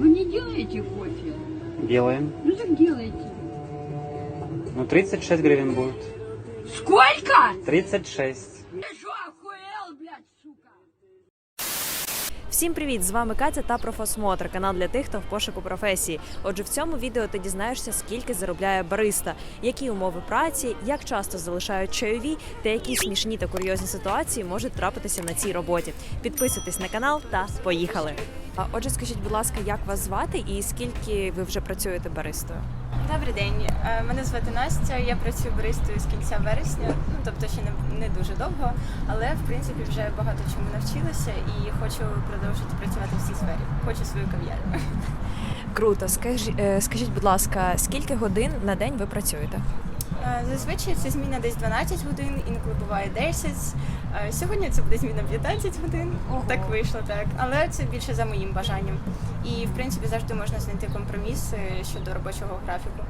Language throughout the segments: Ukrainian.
Вы не делаете кофе? Делаем. Ну так делайте. Ну, 36 гривен будет. Сколько? 36. Ты что, охуел, блядь, сука? Всім привіт! З вами Катя та Профосмотр, канал для тих, хто в пошуку професії. Отже, в цьому відео ти дізнаєшся, скільки заробляє бариста, які умови праці, як часто залишають чайові та які смішні та курйозні ситуації можуть трапитися на цій роботі. Підписуйтесь на канал та поїхали. Отже, скажіть, будь ласка, як вас звати і скільки ви вже працюєте баристою? Добрий день. Е, Мене звати Настя. Я працюю баристою з кінця вересня, ну тобто ще не, не дуже довго, але в принципі вже багато чому навчилася і хочу продовжити працювати в цій сфері. Хочу свою кав'ярню. Круто, скажіть, скажіть, будь ласка, скільки годин на день ви працюєте? Е, Зазвичай це зміна десь 12 годин, інколи буває 10. Е, Сьогодні це буде зміна 15 годин. Ого. Так вийшло, так. Але це більше за моїм бажанням. І в принципі завжди можна знайти компроміс щодо робочого графіку.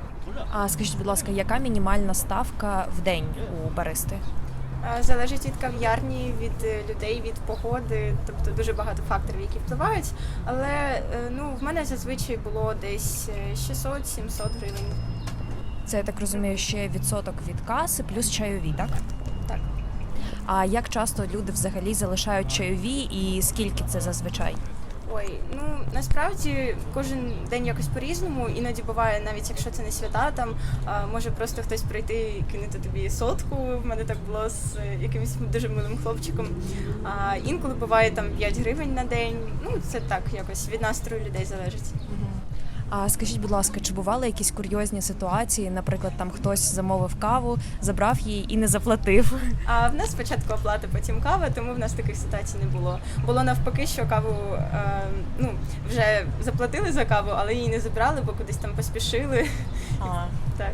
А скажіть, будь ласка, яка мінімальна ставка в день у баристи? Е, Залежить від кав'ярні, від людей, від погоди, тобто дуже багато факторів, які впливають. Але ну, в мене зазвичай було десь е, 600-700 гривень. Це я так розумію, ще відсоток від каси плюс чайові, так? Так. А як часто люди взагалі залишають чайові і скільки це зазвичай? Ой, ну насправді кожен день якось по-різному. Іноді буває, навіть якщо це не свята, там а, може просто хтось прийти і кинути тобі сотку. В мене так було з якимось дуже милим хлопчиком. А інколи буває там 5 гривень на день. Ну це так, якось від настрою людей залежить. А скажіть, будь ласка, чи бували якісь курйозні ситуації? Наприклад, там хтось замовив каву, забрав її і не заплатив. А в нас спочатку оплата, потім кава, тому в нас таких ситуацій не було. Було навпаки, що каву е, ну вже заплатили за каву, але її не забрали, бо кудись там поспішили. Так.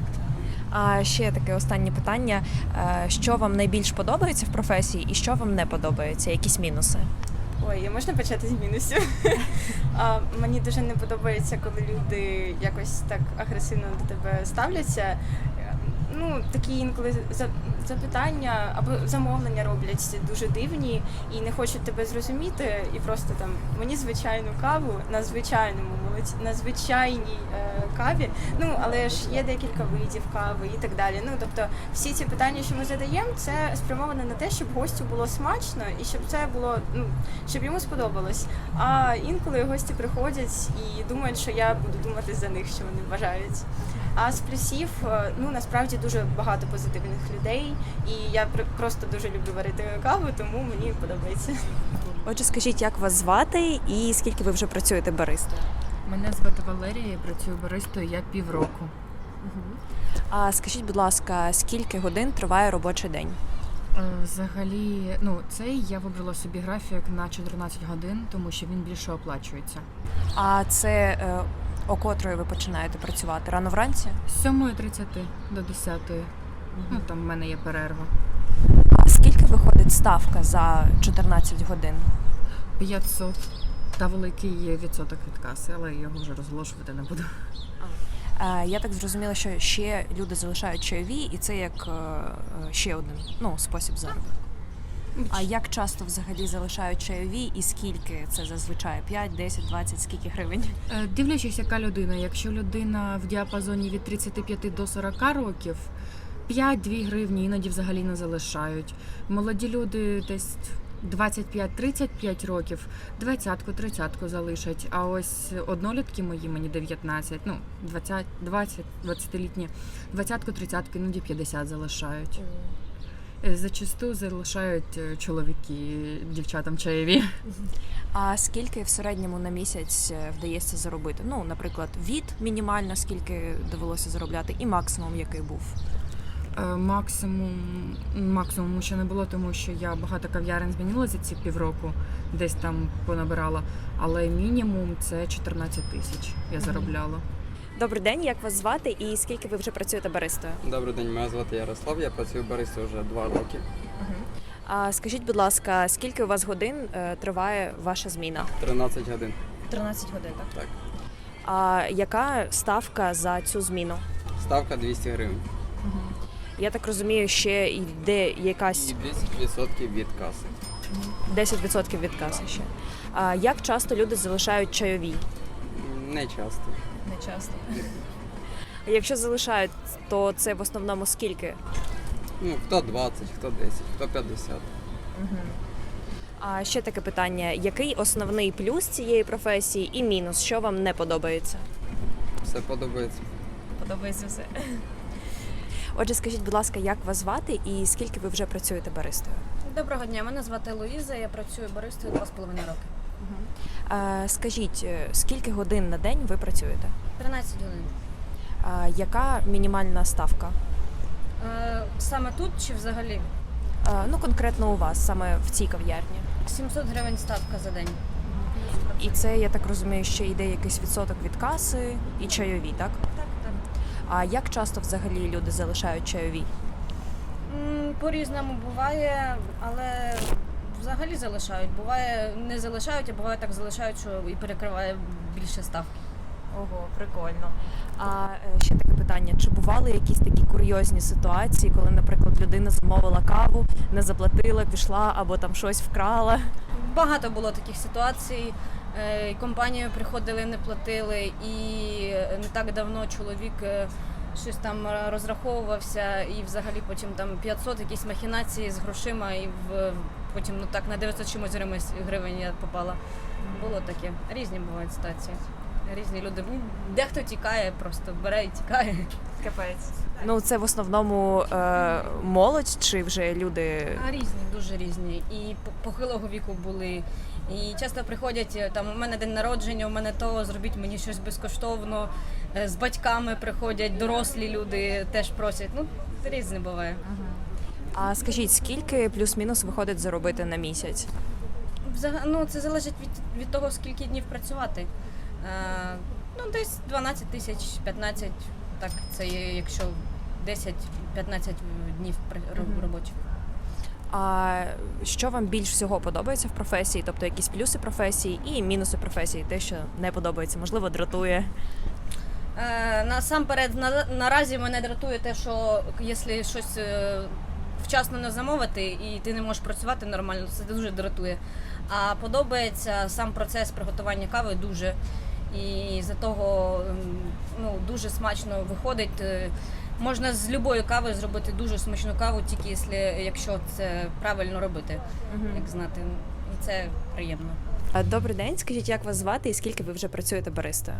А ще таке останнє питання: Е, що вам найбільш подобається в професії, і що вам не подобається? Якісь мінуси? Ой, можна почати з мінусів. а, мені дуже не подобається, коли люди якось так агресивно до тебе ставляться. Ну, такі інколи запитання або замовлення роблять дуже дивні і не хочуть тебе зрозуміти, і просто там мені звичайну каву на звичайному на звичайній е, каві. Ну але ж є декілька видів кави і так далі. Ну тобто, всі ці питання, що ми задаємо, це спрямовано на те, щоб гостю було смачно і щоб це було ну щоб йому сподобалось. А інколи гості приходять і думають, що я буду думати за них, що вони бажають. А з плюсів, е, ну насправді дуже багато позитивних людей, і я просто дуже люблю варити каву, тому мені подобається. Отже, скажіть, як вас звати і скільки ви вже працюєте баристою? Мене звати Валерія, я працюю баристою я півроку. А скажіть, будь ласка, скільки годин триває робочий день? Е, Взагалі, ну цей я вибрала собі графік на 14 годин, тому що він більше оплачується. А це е, о котрої ви починаєте працювати? Рано вранці? З 7.30 до 10. Ну там в мене є перерва. Скільки виходить ставка за 14 годин? 500. Та великий є відсоток від каси, але його вже розголошувати не буду. Е, Я так зрозуміла, що ще люди залишають чайові, і це як е, е, ще один ну, спосіб заробітку. А як часто взагалі залишають чайові і скільки це зазвичай? 5, 10, 20, скільки гривень? Е, Дивлячись, яка людина. Якщо людина в діапазоні від 35 до 40 років, 5-2 гривні іноді взагалі не залишають. Молоді люди десь 25-35 років, 20-ку, 30-ку залишать. А ось однолітки мої, мені 19, ну 20, 20, 20-літні, 20-ку, 30-ку, іноді 50 залишають. Е, Зачасту залишають е, чоловіки дівчатам чаєві. А скільки в середньому на місяць е, вдається заробити? Ну, наприклад, від мінімально скільки довелося заробляти, і максимум, який був. Е, Максимум максимуму ще не було, тому що я багато кав'ярень змінила за ці півроку, десь там понабирала. Але мінімум це 14 тисяч я заробляла. Добрий день, як вас звати і скільки ви вже працюєте баристою? Добрий день, мене звати Ярослав. Я працюю баристою вже два роки. А скажіть, будь ласка, скільки у вас годин е, триває ваша зміна? 13 годин. 13 годин, так? Так. А яка ставка за цю зміну? Ставка 200 гривень. Я так розумію, ще йде якась І 10% від каси. 10% від каси ще. А як часто люди залишають чайові? Не часто. Не часто. Якщо залишають, то це в основному скільки? Ну, хто 20, хто 10, хто 50. А ще таке питання: який основний плюс цієї професії і мінус, що вам не подобається? Все подобається. Подобається все. Отже, скажіть, будь ласка, як вас звати і скільки ви вже працюєте баристою? Доброго дня, мене звати Луїза, я працюю баристою два з половиною роки. Скажіть, е, скільки годин на день ви працюєте? 13 годин. Яка мінімальна ставка? Е, саме тут чи взагалі? Ну, конкретно у вас, саме в цій кав'ярні. 700 гривень ставка за день. І це, я так розумію, ще йде якийсь відсоток від каси і чайові, так? А як часто взагалі люди залишають чайові? По-різному буває, але взагалі залишають. Буває, не залишають, а буває так залишають, що і перекриває більше ставки. Ого, прикольно. А е, ще таке питання: чи бували якісь такі курйозні ситуації, коли, наприклад, людина замовила каву, не заплатила, пішла або там щось вкрала? Багато було таких ситуацій. Е, Компанію приходили, не платили, і не так давно чоловік е, щось там розраховувався, і взагалі потім там 500 якісь махінації з грошима, і в потім ну так на 900 чимось гривень я попала. Було таке. Різні бувають ситуації. Різні люди. Ну, Дехто тікає, просто бере і тікає. Капець. Ну це в основному е, молодь чи вже люди. А різні, дуже різні. І по- похилого віку були. І часто приходять е, там у мене день народження, у мене то зробіть мені щось безкоштовно. Е, З батьками приходять, дорослі люди теж просять. Ну, різне буває. А скажіть, скільки плюс-мінус виходить заробити на місяць? Взага... Ну, це залежить від, від того, скільки днів працювати. Е, ну, десь 12 тисяч, 15, так, це є, якщо 10-15 днів Мгм. робочих. А що вам більш всього подобається в професії? Тобто якісь плюси професії і мінуси професії, те, що не подобається, можливо, дратує. Е, насамперед, на, наразі мене дратує те, що якщо щось е, вчасно не замовити і ти не можеш працювати нормально, це дуже дратує. А подобається сам процес приготування кави дуже. І за того ну, дуже смачно виходить. Е, Можна з любої кави зробити дуже смачну каву, тільки якщо, якщо це правильно робити, як знати. І це приємно. Добрий день, скажіть, як вас звати і скільки ви вже працюєте баристою?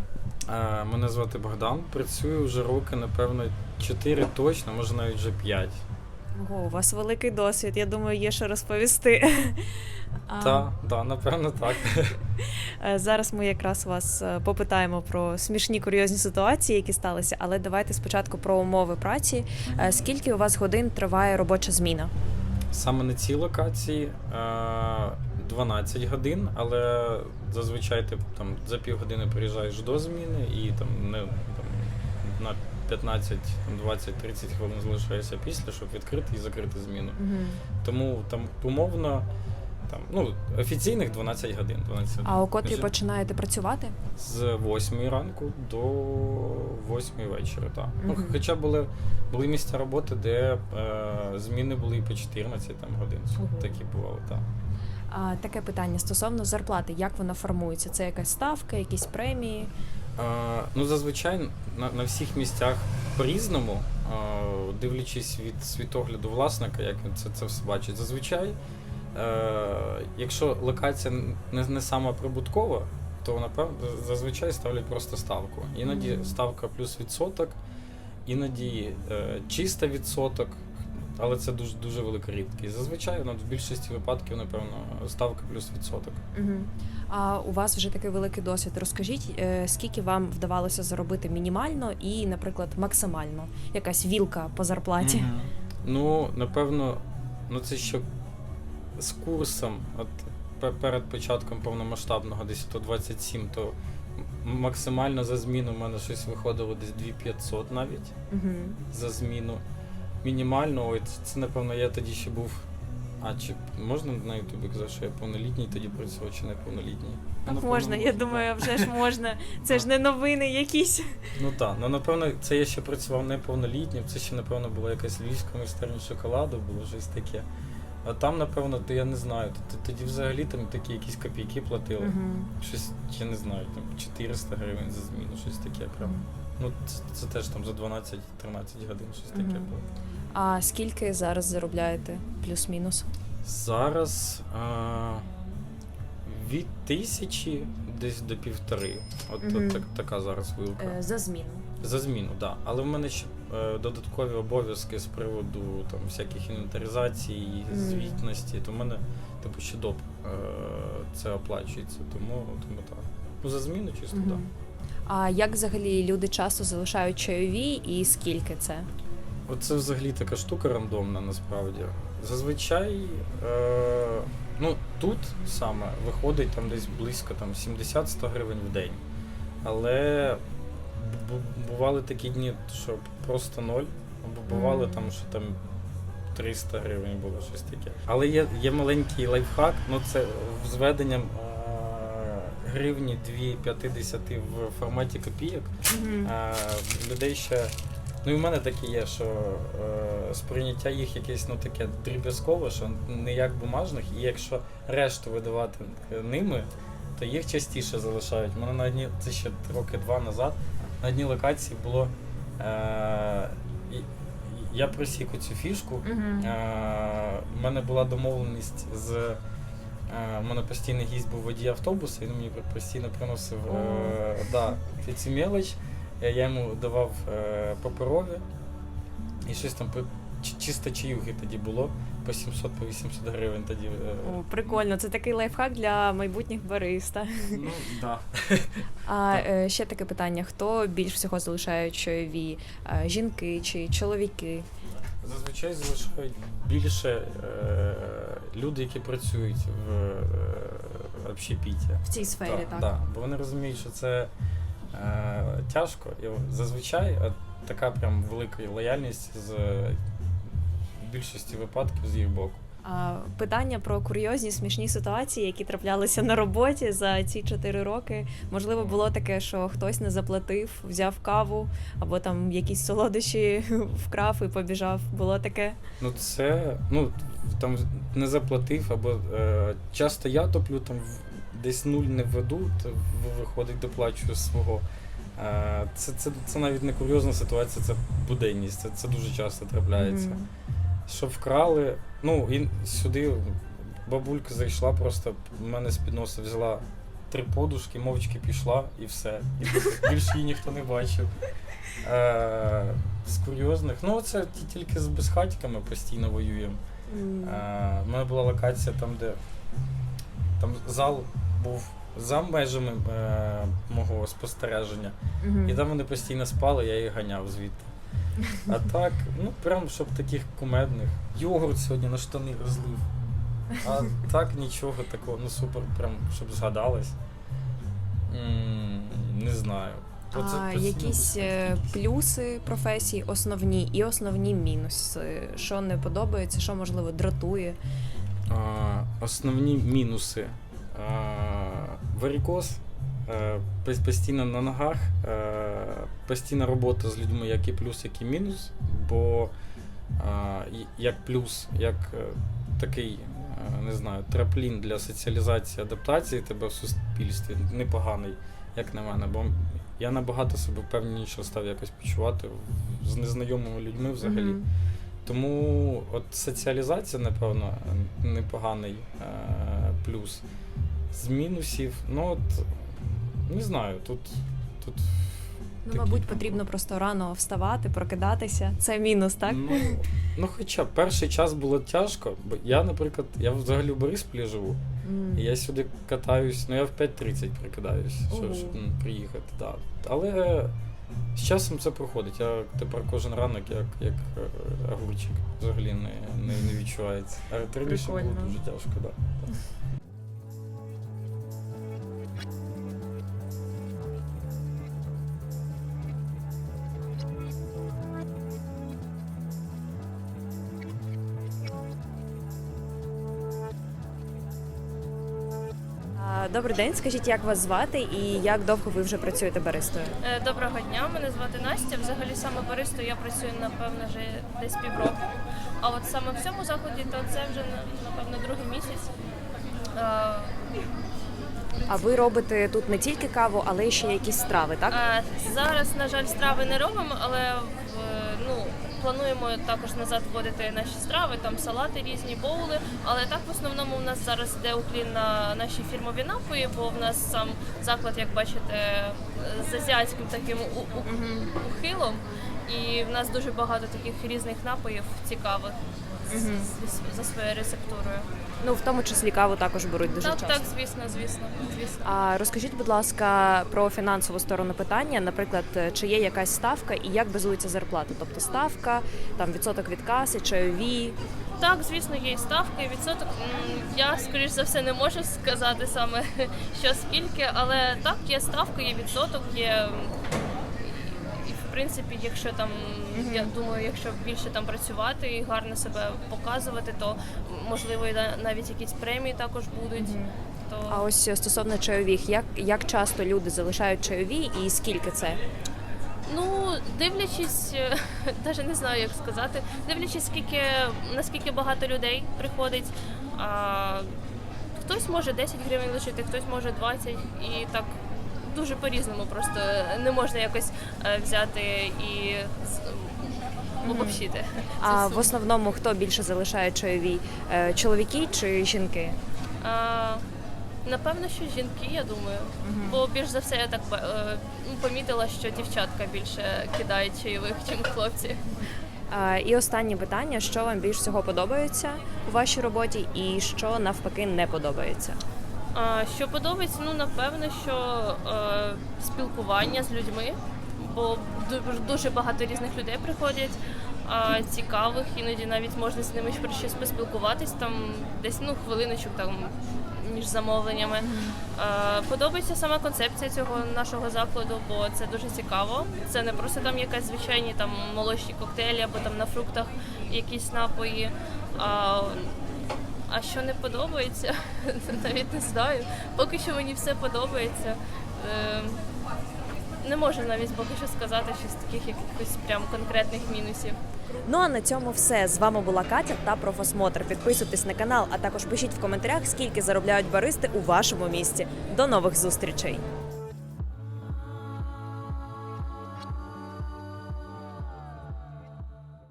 Мене звати Богдан. Працюю вже роки, напевно, 4 точно, може навіть вже 5. Ого, у вас великий досвід. Я думаю, є що розповісти. А, Так, да, напевно, так. е, Зараз ми якраз вас е, попитаємо про смішні курйозні ситуації, які сталися, але давайте спочатку про умови праці. Е, Скільки у вас годин триває робоча зміна? Саме на цій локації е, 12 годин, але зазвичай ти там за півгодини приїжджаєш до зміни і там не там, на 15, там, 20, 30 хвилин залишаєшся після, щоб відкрити і закрити зміну. Тому там умовно. Там, ну, офіційних 12 годин. 12 годин. А у котрій починаєте працювати? З 8 ранку до 8 вечора, так. Ну, хоча були, були місця роботи, де е, зміни були і по 14 там, годин. Ого. Такі бували, так. А, таке питання стосовно зарплати, як вона формується? Це якась ставка, якісь премії? Е, ну, зазвичай на, на всіх місцях по-різному, дивлячись від світогляду власника, як він це, це все бачить. Зазвичай, якщо локація не, не сама прибуткова, то напевно зазвичай ставлять просто ставку. Іноді ставка плюс відсоток, іноді е, чиста відсоток. Але це дуже дуже велика рідкість. Зазвичай ну, в більшості випадків, напевно, ставка плюс відсоток. Угу. А у вас вже такий великий досвід. Розкажіть, е, скільки вам вдавалося заробити мінімально і, наприклад, максимально? Якась вілка по зарплаті? Ну, напевно, ну це ще з курсом, от перед початком повномасштабного десь 127, то максимально за зміну в мене щось виходило десь 2500 навіть Угу. за зміну. Мінімально, ой, це, це напевно я тоді ще був. А чи можна на Ютубі казати, що я повнолітній тоді працював чи неповнолітній? Ну, напевно, Можна, я думаю, вже ж можна. Це ж не новини якісь. Ну так, ну напевно, це я ще працював неповнолітнім, це ще, напевно, була якась львівська майстерня шоколаду, було щось таке. А там, напевно, то я не знаю. т- Тоді взагалі там такі якісь копійки платили. Мгм. Щось, я не знаю, там 400 гривень за зміну, щось таке прям. Ну, це, це теж там за 12-13 годин, щось таке Мгм. було. А скільки зараз заробляєте? Плюс-мінус? Зараз а, від тисячі десь до півтори. От, Мгм. от так, така зараз вилка. Е, За зміну. За зміну, так. Да. Але в мене ще додаткові обов'язки з приводу там всяких інвентаризацій, звітності. То в мене, типу, ще доп е, це оплачується. Тому, тому так. Ну, за зміну чисто, так. А як взагалі люди часто залишають чайові і скільки це? Оце взагалі така штука рандомна насправді. Зазвичай, е, ну тут саме виходить там десь близько там 70-100 гривень в день. Але бували такі дні, що просто ноль, або бували там, що там 300 гривень було щось таке. Але є, є маленький лайфхак, ну це з введенням е, гривні 2,50 в форматі копійок. А, людей ще. Ну і в мене таке є, що е, сприйняття їх якесь ну таке дріб'язкове, що не як бумажних, і якщо решту видавати е, ними, то їх частіше залишають. Мене на одній, це ще роки два назад, на одній локації було. Е, я просік цю фішку. Е, У мене була домовленість з. е, У мене постійний гість був водій автобуса, він мені постійно приносив е, да, цю мелоч. Е, Я йому давав е, паперові і щось там чисто чаюги тоді було по 700 по 800 гривень тоді. е, О, прикольно, це такий лайфхак для майбутніх бариста. Ну, да. А е, ще таке питання: хто більш всього залишає чайові? Е, Жінки чи чоловіки? Зазвичай залишають більше е, люди, які працюють в е, общепіті. В цій сфері, так. Да, бо вони розуміють, що це е, тяжко. І зазвичай така прям велика лояльність з е, більшості випадків з їх боку. А, питання про курйозні смішні ситуації, які траплялися на роботі за ці 4 роки. Можливо, було таке, що хтось не заплатив, взяв каву або там якісь солодощі вкрав і побіжав. Було таке. Ну це ну там не заплатив, або е, часто я топлю там десь нуль не веду, то виходить доплачую свого. Е, це, це, це навіть не курйозна ситуація, це буденність. Це, це дуже часто трапляється. Мгм. Що вкрали. Ну, і сюди бабулька зайшла, просто в мене з підноса взяла три подушки, мовчки пішла і все. І більше її ніхто не бачив. Е, з курйозних. Ну, це тільки з безхатьками постійно воюємо. Е, У мене була локація там, де там зал був за межами е, мого спостереження. Мгм. І там вони постійно спали, я їх ганяв звідти. А так, ну прям щоб таких кумедних. Йогурт сьогодні на штани розлив. А так нічого такого, ну супер, прям щоб згадалось. М, Не знаю. Оце А постійно якісь без- е, плюси професії, основні і основні мінуси. Що не подобається, що можливо дратує. А, основні мінуси. А, варікоз. Е, Постійно на ногах, е, постійна робота з людьми, як і плюс, як і мінус. Бо а, як плюс, як е, такий, е, не знаю, траплін для соціалізації, адаптації тебе в суспільстві непоганий, як на мене. Бо я набагато себе впевненіше став якось почувати з незнайомими людьми взагалі. Мгм. Тому от соціалізація, напевно, непоганий е, плюс. З мінусів, ну от не знаю, тут. тут Ну, такі, мабуть, потрібно просто рано вставати, прокидатися. Це мінус, так? Ну, ну, хоча перший час було тяжко, бо я, наприклад, я взагалі в Борисполі живу, М. і я сюди катаюсь, ну я в 5.30 прикидаюсь, щоб, щоб м, приїхати. Да. Але з часом це проходить. Я тепер кожен ранок як, як е, огурчик взагалі не, не, не відчувається. А раніше було дуже тяжко, так. Да. Добрий день, скажіть, як вас звати і як довго ви вже працюєте баристою? Е, Доброго дня, мене звати Настя. Взагалі саме баристою я працюю напевно вже десь півроку. А от саме в цьому заході, то це вже напевно другий місяць. Е, А ви робите тут не тільки каву, але й ще якісь страви, так? е, Зараз, на жаль, страви не робимо, але плануємо також назад вводити наші страви, там салати різні, боули. Але так в основному у нас зараз йде уклін на наші фірмові напої, бо в нас сам заклад, як бачите, з азіатським таким ухилом. І в нас дуже багато таких різних напоїв цікавих за своєю рецептурою. Ну в тому числі каву також беруть дуже Так, часто. так, звісно, звісно, звісно. А розкажіть, будь ласка, про фінансову сторону питання. Наприклад, чи є якась ставка і як базується зарплата? Тобто ставка, там відсоток від каси, чайові. Так, звісно, є і ставки, і відсоток. М, Я, скоріш за все, не можу сказати саме що скільки, але так, є ставка, є відсоток, є. м, І в принципі, якщо там, я думаю, якщо більше там працювати і гарно себе показувати, то можливо і на- навіть якісь премії також будуть. То... А ось стосовно чайових, як, як часто люди залишають чайові і скільки це? Ну, дивлячись, навіть не знаю, як сказати, дивлячись, скільки наскільки багато людей приходить. А, хтось може 10 гривень лишити, хтось може 20 і так дуже по-різному. Просто не можна якось е, взяти і з- обобщити. А в основному хто більше залишає чайові? Е, Чоловіки чи жінки? А, напевно, що жінки, я думаю. Бо більш за все я так е, ну, помітила, що дівчатка більше кидають чайових, ніж хлопці. А, І останнє питання: що вам більш всього подобається у вашій роботі, і що навпаки не подобається? А, Що подобається, ну напевно, що е, спілкування з людьми, бо дуже, багато різних людей приходять, цікавих, іноді навіть можна з ними про щось поспілкуватись, там десь ну хвилиночок там між замовленнями. Е, подобається сама концепція цього нашого закладу, бо це дуже цікаво. Це не просто там якась звичайні там молочні коктейлі або там на фруктах якісь напої. А, а що не подобається, навіть не знаю. Поки що мені все подобається. Не можу навіть поки що сказати щось таких якихось прям конкретних мінусів. Ну а на цьому все. З вами була Катя та Профосмотр. Підписуйтесь на канал, а також пишіть в коментарях, скільки заробляють баристи у вашому місті. До нових зустрічей!